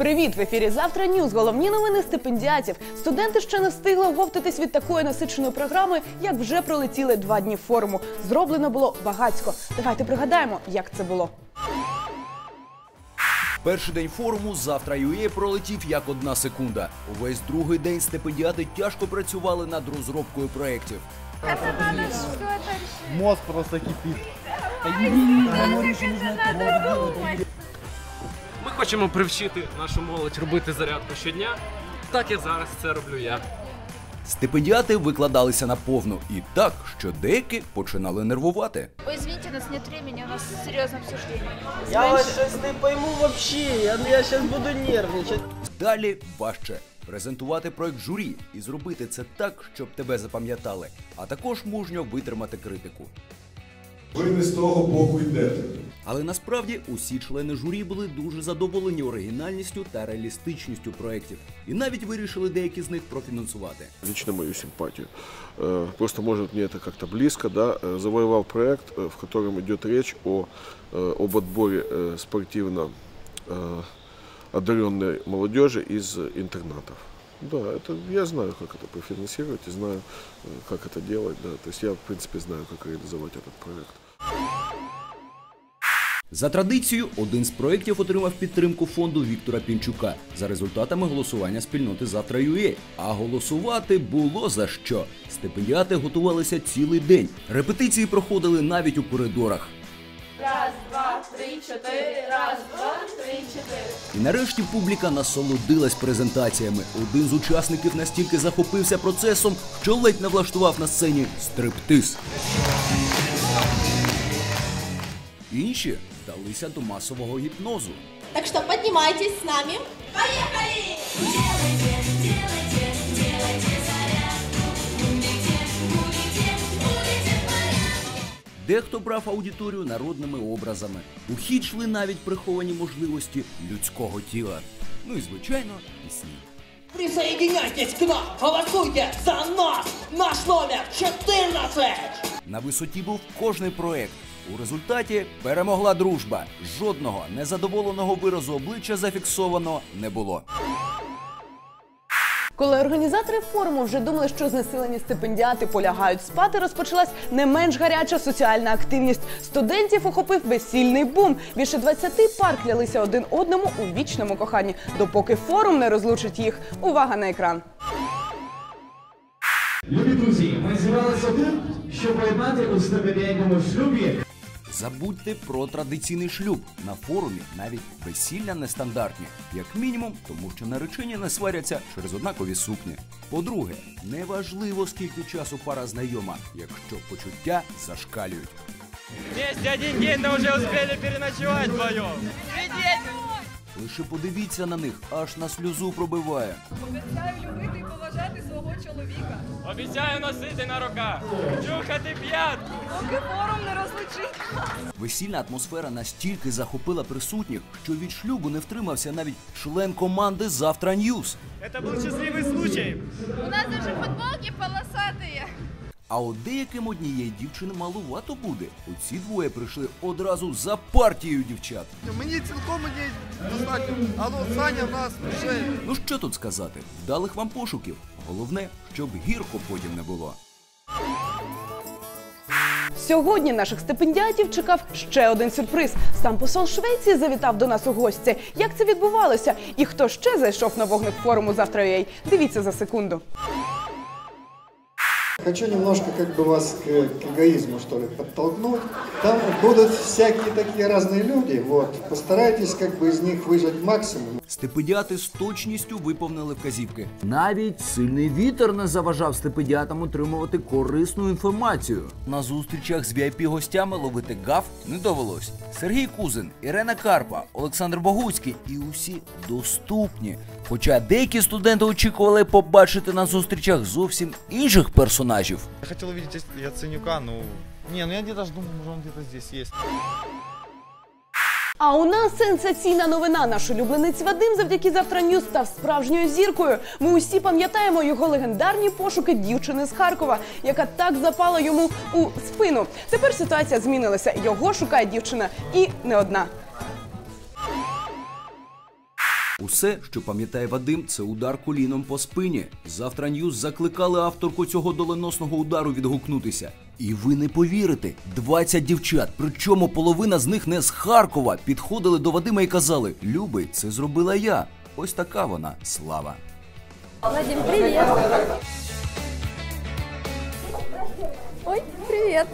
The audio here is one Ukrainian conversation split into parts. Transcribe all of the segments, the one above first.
Привіт! В ефірі завтра Ньюз. Головні новини стипендіатів. Студенти ще не встигли оговтатись від такої насиченої програми, як вже пролетіли два дні форуму. Зроблено було багацько. Давайте пригадаємо, як це було. Перший день форуму завтра ЮЄ пролетів як одна секунда. Увесь другий день стипендіати тяжко працювали над розробкою проєктів. Мозг просто кипит. Ми хочемо привчити нашу молодь робити зарядку щодня, так як зараз це роблю я. Стипендіати викладалися на повну і так, що деякі починали нервувати. Ой, извините, у нас нет времени, у нас серьезное обсуждение. Я вас щось не пойму вообще, я, я сейчас буду нервничать. Далі важче презентувати проект журі і зробити це так, щоб тебе запам'ятали, а також мужньо витримати критику. Ви не з того боку йдете. Але насправді усі члени журі були дуже задоволені оригінальністю та реалістичністю проєктів, і навіть вирішили деякі з них профінансувати. лично мою симпатию. Э, Просто, может, мне это как-то близко, да, э, завоевал проект, э, в котором идет речь о, э, об отборе э, спортивно э, одаренной молодежи из интернатов. Да, это я знаю, как это профинансировать, и знаю, э, как это делать, да. То есть я, в принципе, знаю, как реализовать этот проект. За традицією, один з проєктів отримав підтримку фонду Віктора Пінчука за результатами голосування спільноти завтра ЮЄ. А голосувати було за що. Стипендіати готувалися цілий день. Репетиції проходили навіть у коридорах. Раз, два, три, четыре. Раз, два, три, четыре. І нарешті публіка насолодилась презентаціями. Один з учасників настільки захопився процесом, що ледь не влаштував на сцені стриптиз. Інші вдалися до масового гіпнозу. Так что поднимайтесь с нами. Поехали! Дехто брав аудиторію народними образами. У хід йшли навіть приховані можливості людського тіла. Ну і звичайно, пісні. Присоединяйтесь к нам, голосуйте за нас, наш номер 14. На висоті був кожний проект. У результаті перемогла дружба. Жодного незадоволеного виразу обличчя зафіксовано не було. Коли організатори форуму вже думали, що знесилені стипендіати полягають спати, розпочалась не менш гаряча соціальна активність. Студентів охопив весільний бум. Більше 20 пар клялися один одному у вічному коханні, допоки форум не розлучить їх. Увага на екран. Любі друзі, ми зібралися тут, щоб поєднати у стипендіальному шлюбі Забудьте про традиційний шлюб. На форумі навіть весілля нестандартні, як мінімум, тому що наречені не сваряться через однакові сукні. По-друге, неважливо скільки часу пара знайома, якщо почуття зашкалюють. Вместе один день, да вже успіли переночувати вдвоєм. Лише подивіться на них, аж на сльозу пробиває. Обіцяю носити на руках, чухати п'ятку. Весільна атмосфера настільки захопила присутніх, що від шлюбу не втримався навіть член команди Завтра Ньюз. Це був щасливий случай. У нас даже футболки полосатые. А от деяким однієї дівчини малувато буде. Оці двоє прийшли одразу за партією дівчат. Мені цілком мені достатньо. Алло, Саня в нас вже. Ну що тут сказати? Вдалих вам пошуків. Головне, щоб гірко потім не було. Сьогодні наших стипендіатів чекав ще один сюрприз. Сам посол Швеції завітав до нас у гості. Як це відбувалося? І хто ще зайшов на вогник форуму завтра UA? Дивіться за секунду. Хочу немножко как бы вас к, к эгоизму, что ли, подтолкнуть. Там будут всякие такие разные люди, вот. Постарайтесь как бы из них выжать максимум. Стипендіати з точністю виповнили вказівки. Навіть сильний вітер не заважав стипендіатам отримувати корисну інформацію. На зустрічах з vip гостями ловити гаф не довелось. Сергій Кузин, Ірена Карпа, Олександр Богуцький і усі доступні. Хоча деякі студенти очікували побачити на зустрічах зовсім інших персонажів. Я хотел увидеть Яценюка, ну... Не, ну я где-то ж думал, может он здесь есть. А у нас сенсаційна новина. Наш улюбленець Вадим завдяки завтра Ньюз став справжньою зіркою. Ми усі пам'ятаємо його легендарні пошуки дівчини з Харкова, яка так запала йому у спину. Тепер ситуація змінилася. Його шукає дівчина і не одна. Усе, що пам'ятає Вадим, це удар коліном по спині. Завтра Ньюз закликали авторку цього доленосного удару відгукнутися. І ви не повірите, 20 дівчат, причому половина з них не з Харкова, підходили до Вадима і казали: Любий, це зробила я. Ось така вона слава. Вадим, привет. Ой, привет.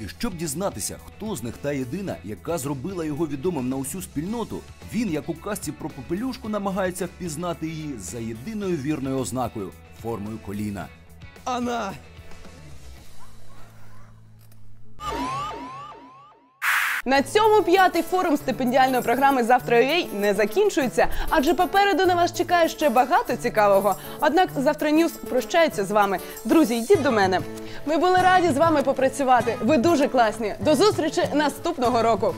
І щоб дізнатися, хто з них та єдина, яка зробила його відомим на усю спільноту, він, як у казці про попелюшку, намагається впізнати її за єдиною вірною ознакою формою коліна. Она. На цьому п'ятий форум стипендіальної програми Завтра UA не закінчується, адже попереду на вас чекає ще багато цікавого. Однак завтра Ньюс прощається з вами. Друзі, йдіть до мене. Ми були раді з вами попрацювати. Ви дуже класні. До зустрічі наступного року.